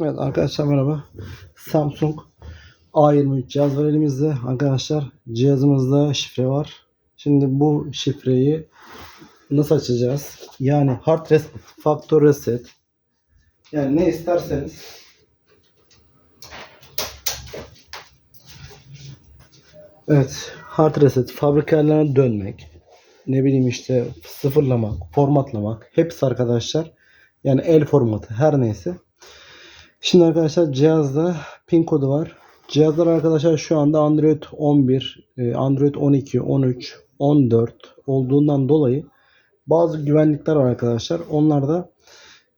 Evet arkadaşlar merhaba. Samsung A23 cihaz var elimizde. Arkadaşlar cihazımızda şifre var. Şimdi bu şifreyi nasıl açacağız? Yani hard reset, factory reset. Yani ne isterseniz Evet, hard reset, fabrika ayarlarına dönmek, ne bileyim işte sıfırlamak, formatlamak, hepsi arkadaşlar. Yani el formatı her neyse. Şimdi arkadaşlar cihazda pin kodu var. Cihazlar arkadaşlar şu anda Android 11, e, Android 12, 13, 14 olduğundan dolayı bazı güvenlikler var arkadaşlar. Onlar da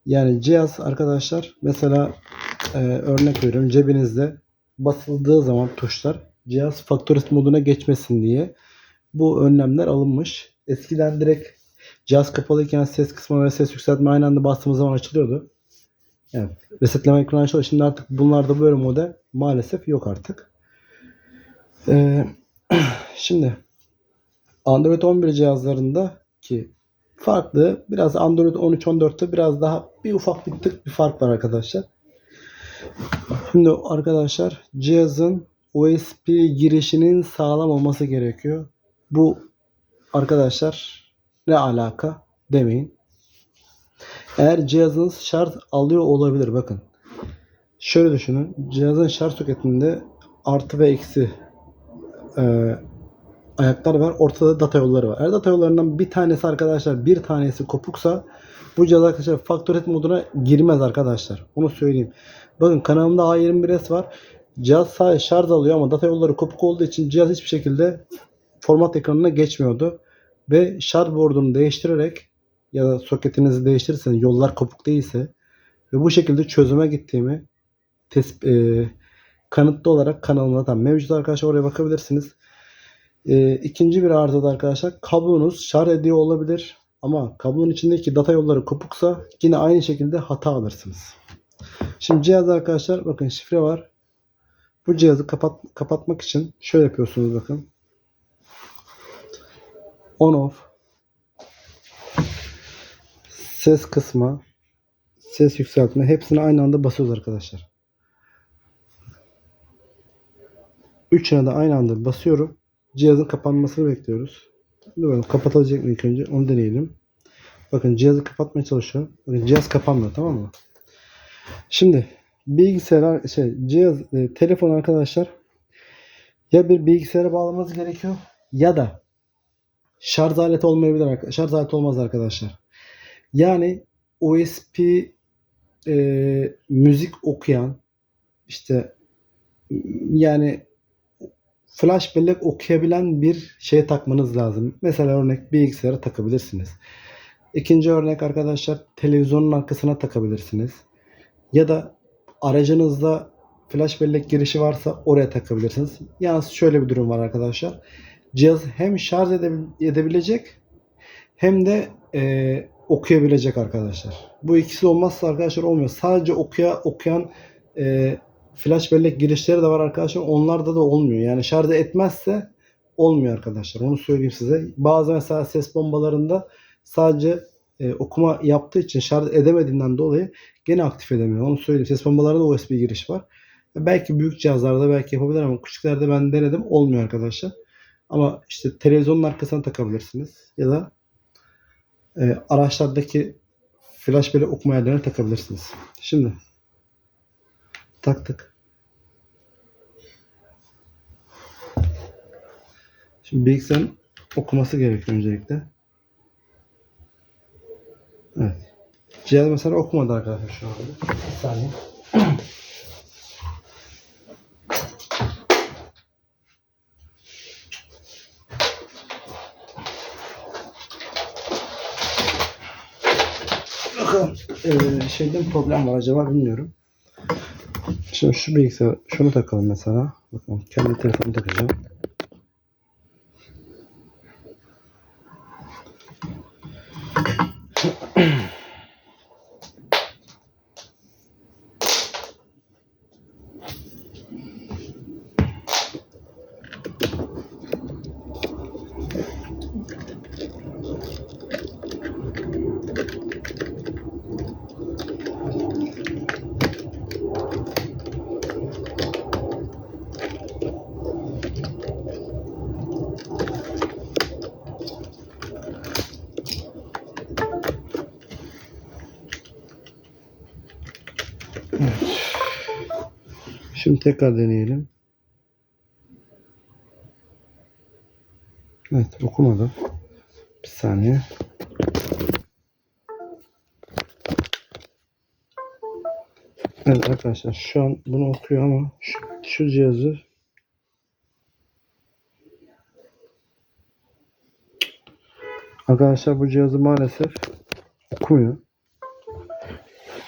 yani cihaz arkadaşlar mesela e, örnek veriyorum cebinizde basıldığı zaman tuşlar cihaz factory moduna geçmesin diye bu önlemler alınmış. Eskiden direkt cihaz kapalıyken ses kısmı ve ses yükseltme aynı anda bastığımız zaman açılıyordu. Yani resetleme ekranı açılıyor. Şimdi artık bunlarda böyle model maalesef yok artık. Ee, şimdi Android 11 cihazlarında ki farklı biraz Android 13 14'te biraz daha bir ufak bir tık bir fark var arkadaşlar. Şimdi arkadaşlar cihazın USB girişinin sağlam olması gerekiyor. Bu arkadaşlar ne alaka demeyin. Eğer cihazınız şarj alıyor olabilir bakın. Şöyle düşünün. Cihazın şarj soketinde artı ve eksi e, ayaklar var. Ortada data yolları var. Eğer data yollarından bir tanesi arkadaşlar bir tanesi kopuksa bu cihaz arkadaşlar Factored moduna girmez arkadaşlar. Onu söyleyeyim. Bakın kanalımda A21s var. Cihaz sadece şarj alıyor ama data yolları kopuk olduğu için cihaz hiçbir şekilde format ekranına geçmiyordu. Ve şarj boardunu değiştirerek ya da soketinizi değiştirirseniz yollar kopuk değilse ve bu şekilde çözüme gittiğimi tesp- e, kanıtlı olarak kanalımda da mevcut arkadaşlar oraya bakabilirsiniz. E, ikinci bir arızada arkadaşlar kablonuz şarj ediyor olabilir ama kablonun içindeki data yolları kopuksa yine aynı şekilde hata alırsınız. Şimdi cihaz arkadaşlar bakın şifre var. Bu cihazı kapat kapatmak için şöyle yapıyorsunuz bakın. On off ses kısma, ses yükseltme hepsini aynı anda basıyoruz arkadaşlar. Üçüne de aynı anda basıyorum. Cihazın kapanmasını bekliyoruz. Bakalım kapatılacak mı ilk önce onu deneyelim. Bakın cihazı kapatmaya çalışıyorum. Bakın cihaz kapanmıyor tamam mı? Şimdi bilgisayar şey cihaz e, telefon arkadaşlar ya bir bilgisayara bağlamanız gerekiyor ya da şarj aleti olmayabilir. Şarj aleti olmaz arkadaşlar. Yani USB e, müzik okuyan işte yani flash bellek okuyabilen bir şey takmanız lazım. Mesela örnek bilgisayara takabilirsiniz. İkinci örnek arkadaşlar televizyonun arkasına takabilirsiniz. Ya da aracınızda flash bellek girişi varsa oraya takabilirsiniz. Yalnız şöyle bir durum var arkadaşlar. Cihaz hem şarj edebil- edebilecek hem de e, okuyabilecek arkadaşlar. Bu ikisi olmazsa arkadaşlar olmuyor. Sadece okuya okuyan e, flash bellek girişleri de var arkadaşlar. Onlarda da olmuyor. Yani şarj etmezse olmuyor arkadaşlar. Onu söyleyeyim size. Bazı mesela ses bombalarında sadece e, okuma yaptığı için şarj edemediğinden dolayı gene aktif edemiyor. Onu söyleyeyim. Ses bombalarında USB giriş var. Belki büyük cihazlarda belki yapabilir ama küçüklerde ben denedim. Olmuyor arkadaşlar. Ama işte televizyonun arkasına takabilirsiniz. Ya da e, araçlardaki flash bellek okuma yerlerine takabilirsiniz. Şimdi taktık. Şimdi bilgisayarın okuması gerekiyor öncelikle. Evet. Cihaz mesela okumadı arkadaşlar şu anda. Bir saniye. Bakalım eee, şeyden problem var acaba bilmiyorum. Şimdi şu bilgisayar şunu takalım mesela. Bakalım kendi telefonu takacağım. Şimdi tekrar deneyelim. Evet okumadı. Bir saniye. Evet arkadaşlar şu an bunu okuyor ama şu, şu cihazı Arkadaşlar bu cihazı maalesef okumuyor.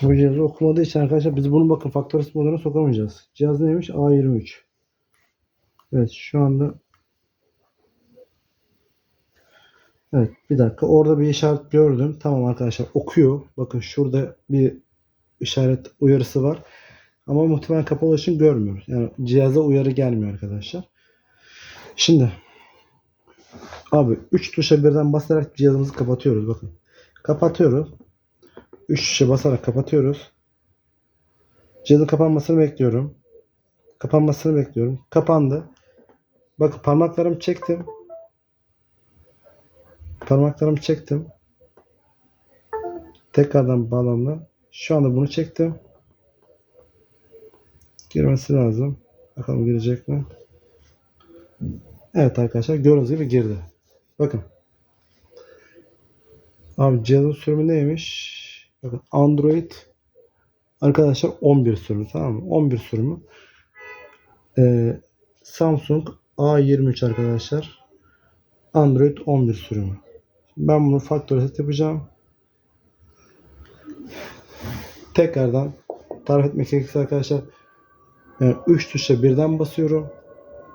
Bu cihazı okumadığı için arkadaşlar biz bunu bakın faktörist moduna sokamayacağız. Cihaz neymiş? A23. Evet şu anda Evet bir dakika orada bir işaret gördüm. Tamam arkadaşlar okuyor. Bakın şurada bir işaret uyarısı var. Ama muhtemelen kapalı için görmüyoruz. Yani cihaza uyarı gelmiyor arkadaşlar. Şimdi abi 3 tuşa birden basarak cihazımızı kapatıyoruz. Bakın. Kapatıyoruz. 3 tuşa basarak kapatıyoruz. Cihazın kapanmasını bekliyorum. Kapanmasını bekliyorum. Kapandı. Bakın parmaklarımı çektim. Parmaklarımı çektim. Tekrardan bağlandı. Şu anda bunu çektim. Girmesi lazım. Bakalım girecek mi? Evet arkadaşlar gördüğünüz gibi girdi. Bakın. Abi cihazın sürümü neymiş? Bakın Android arkadaşlar 11 sürümü tamam mı? 11 sürümü. Ee, Samsung A23 arkadaşlar. Android 11 sürümü. Ben bunu faktör set yapacağım. Tekrardan tarif etmek gerekirse arkadaşlar yani 3 tuşa birden basıyorum.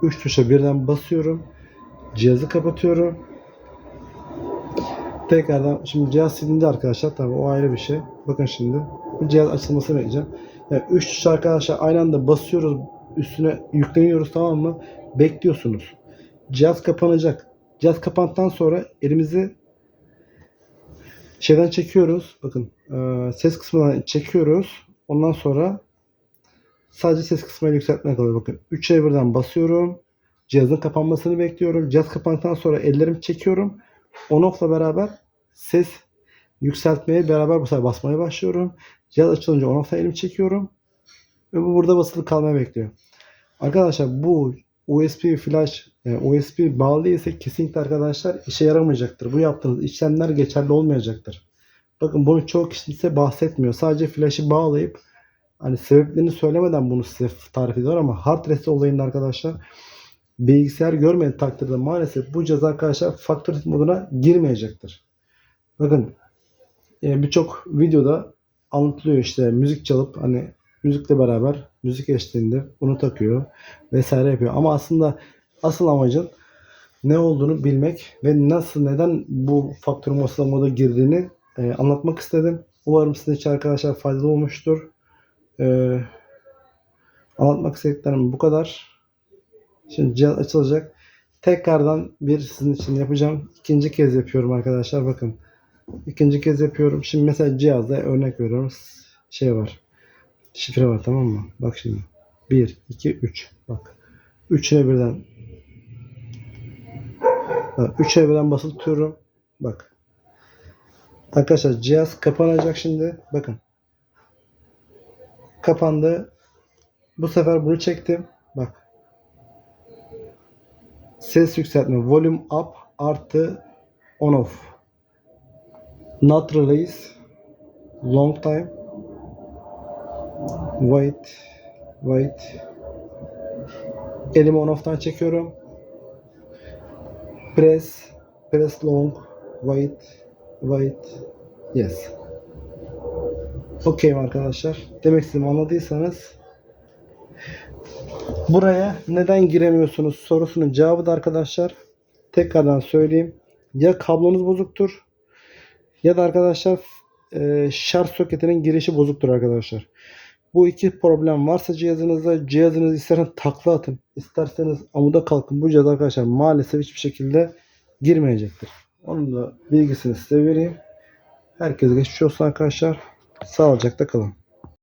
3 tuşa birden basıyorum. Cihazı kapatıyorum. Tekrardan şimdi cihaz silindi arkadaşlar. Tabii o ayrı bir şey. Bakın şimdi. Bu cihaz açılmasını bekleyeceğim. Yani 3 tuşa arkadaşlar aynı anda basıyoruz. Üstüne yükleniyoruz tamam mı? Bekliyorsunuz. Cihaz kapanacak. Cihaz kapandıktan sonra elimizi şeyden çekiyoruz. Bakın e, ses kısmından çekiyoruz. Ondan sonra sadece ses kısmını yükseltmeye kalıyor. Bakın 3'e birden basıyorum. Cihazın kapanmasını bekliyorum. Cihaz kapandıktan sonra ellerimi çekiyorum. On off'la beraber ses yükseltmeye beraber bu sefer basmaya başlıyorum. Cihaz açılınca on off'la elimi çekiyorum. Ve bu burada basılı kalmaya bekliyor. Arkadaşlar bu USB flash USB bağlı ise kesinlikle arkadaşlar işe yaramayacaktır. Bu yaptığınız işlemler geçerli olmayacaktır. Bakın bunu çok kişi size bahsetmiyor. Sadece flash'ı bağlayıp hani sebeplerini söylemeden bunu size tarif ediyor ama hard reset olayında arkadaşlar bilgisayar görmediği takdirde maalesef bu cihaz arkadaşlar faktör moduna girmeyecektir. Bakın e, birçok videoda anlatılıyor işte müzik çalıp hani müzikle beraber müzik eşliğinde bunu takıyor vesaire yapıyor. Ama aslında asıl amacın ne olduğunu bilmek ve nasıl neden bu faktör masada moda girdiğini e, anlatmak istedim. Umarım sizin için arkadaşlar faydalı olmuştur. E, anlatmak istediklerim bu kadar. Şimdi cihaz açılacak. Tekrardan bir sizin için yapacağım. İkinci kez yapıyorum arkadaşlar. Bakın. İkinci kez yapıyorum. Şimdi mesela cihazda örnek veriyorum. Şey var. Şifre var tamam mı? Bak şimdi. 1, 2, 3. Bak. 3'üne birden. Bak, 3'e birden basılı tutuyorum. Bak. Arkadaşlar cihaz kapanacak şimdi. Bakın. Kapandı. Bu sefer bunu çektim. Ses yükseltme. Volume up artı on off. Not release. Long time. Wait. Wait. Elimi on off'tan çekiyorum. Press. Press long. Wait. Wait. Yes. Okey arkadaşlar. Demek istediğimi anladıysanız buraya neden giremiyorsunuz sorusunun cevabı da arkadaşlar tekrardan söyleyeyim. Ya kablonuz bozuktur ya da arkadaşlar e, şarj soketinin girişi bozuktur arkadaşlar. Bu iki problem varsa cihazınızda cihazınızı isterseniz takla atın. isterseniz amuda kalkın. Bu cihaz arkadaşlar maalesef hiçbir şekilde girmeyecektir. Onun da bilgisini size vereyim. Herkese geçmiş olsun arkadaşlar. Sağlıcakla kalın.